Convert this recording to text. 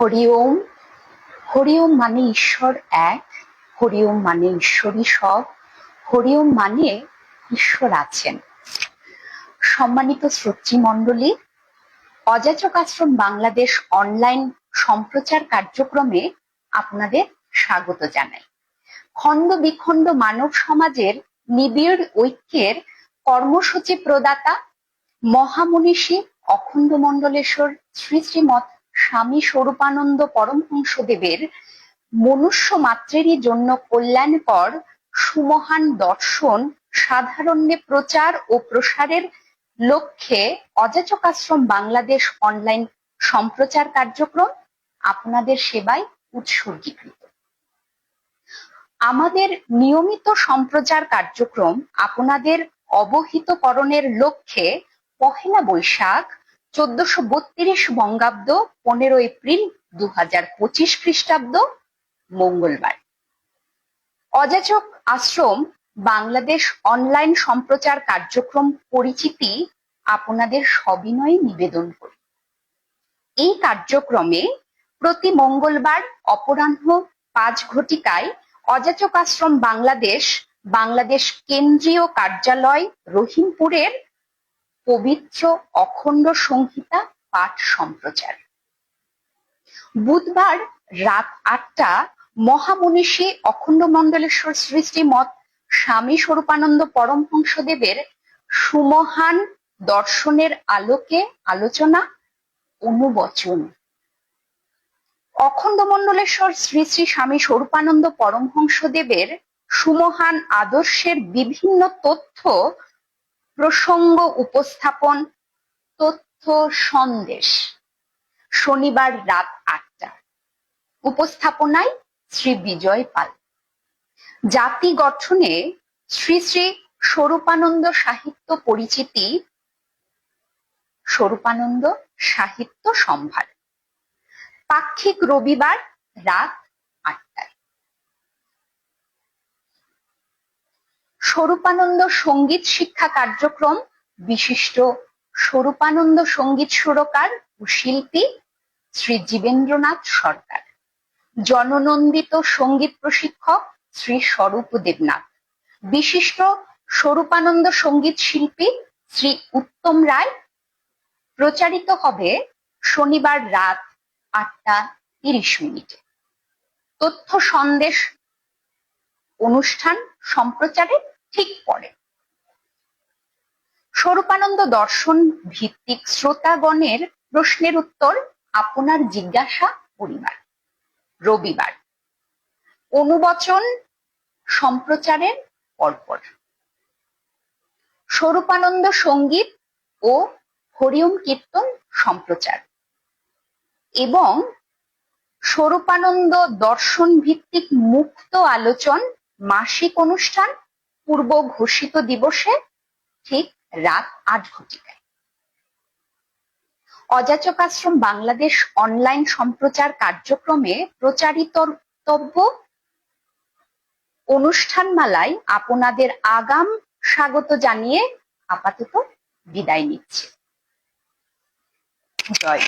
হরি ওম হরি ওম মানে ঈশ্বর এক হরি ওম মানে ঈশ্বরই সব হরি ওম মানে ঈশ্বর আছেন। সম্মানিত শ্রোতৃ মণ্ডলী অযাচক আশ্রম বাংলাদেশ অনলাইন সম্প্রচার কার্যক্রমে আপনাদের স্বাগত জানাই। খণ্ড বিখণ্ড মানব সমাজের নিবিড় ঐক্যের কর্মসূচি প্রদাতা মহামনীষী অখণ্ড মণ্ডলেশ্বর শ্রী শ্রীমৎ স্বামী স্বরূপানন্দ পরমহংসদেবের মনুষ্য মাত্রেরই জন্য কল্যাণকর সুমহান দর্শন, সাধারণ্যে প্রচার ও প্রসারের লক্ষ্যে অযাচক আশ্রম বাংলাদেশ অনলাইন সম্প্রচার কার্যক্রম আপনাদের সেবায় উৎসর্গীকৃত। আমাদের নিয়মিত সম্প্রচার কার্যক্রম আপনাদের অবহিতকরণের লক্ষ্যে পহেলা বৈশাখ চোদ্দশো বত্রিশ বঙ্গাব্দ পনেরো এপ্রিল দু হাজার পঁচিশ খ্রিস্টাব্দ মঙ্গলবার। অযাচক আশ্রম, বাংলাদেশ অনলাইন সম্প্রচার কার্যক্রম পরিচিতি আপনাদের সবিনয়ে নিবেদন করি। এই কার্যক্রমে প্রতি মঙ্গলবার অপরাহ্ন পাঁচ ঘটিকায় অযাচক আশ্রম বাংলাদেশ বাংলাদেশ কেন্দ্রীয় কার্যালয় রহিমপুরের পবিত্র অখণ্ড সংহিতা পাঠ সম্প্রচার। বুধবার রাত আটটা মহামনীষী অখণ্ড মণ্ডলেশ্বর শ্রী শ্রীমৎ স্বামী স্বরূপানন্দ পরমহংসদেবের সুমহান দর্শনের আলোকে আলোচনা, অনুবচন। অখণ্ড মণ্ডলেশ্বর শ্রী শ্রী স্বামী স্বরূপানন্দ পরমহংসদেবের সুমহান আদর্শের বিভিন্ন তথ্য প্রসঙ্গ উপস্থাপন, তথ্য সন্দেশ, শনিবার রাত আটটা। উপস্থাপনায় শ্রী বিজয় পাল। জাতি গঠনে শ্রী শ্রী স্বরূপানন্দ সাহিত্য পরিচিতি, স্বরূপানন্দ সাহিত্য সম্ভার। পাক্ষিক রবিবার রাত স্বরূপানন্দ সংগীত শিক্ষা কার্যক্রম, বিশিষ্ট স্বরূপানন্দ সংগীত সুরকার ও শিল্পী শ্রী জীবেন্দ্রনাথ সরকার। জননন্দিত সংগীত প্রশিক্ষক শ্রী স্বরূপ দেবনাথ। বিশিষ্ট স্বরূপানন্দ সংগীত শিল্পী শ্রী উত্তম রায়। প্রচারিত হবে শনিবার রাত আটটা তিরিশ মিনিটে। তথ্য সন্দেশ অনুষ্ঠান সম্প্রচারে ঠিক পরে। স্বরূপানন্দ দর্শন ভিত্তিক শ্রোতাগণের প্রশ্নের উত্তর আপনার জিজ্ঞাসা পরিবার রবিবার। অনুবচন সম্প্রচারের পরপর। স্বরূপানন্দ সংগীত ও হরিওম কীর্তন সম্প্রচার। এবং স্বরূপানন্দ দর্শন ভিত্তিক মুক্ত আলোচন মাসিক অনুষ্ঠান পূর্ব ঘোষিত দিবসে ঠিক রাত আট ঘটিকায়। অযাচক আশ্রম বাংলাদেশ অনলাইন সম্প্রচার কার্যক্রমে প্রচারিতব্য অনুষ্ঠানমালায় আপনাদের আগাম স্বাগত জানিয়ে আপাতত বিদায় নিচ্ছে। জয়।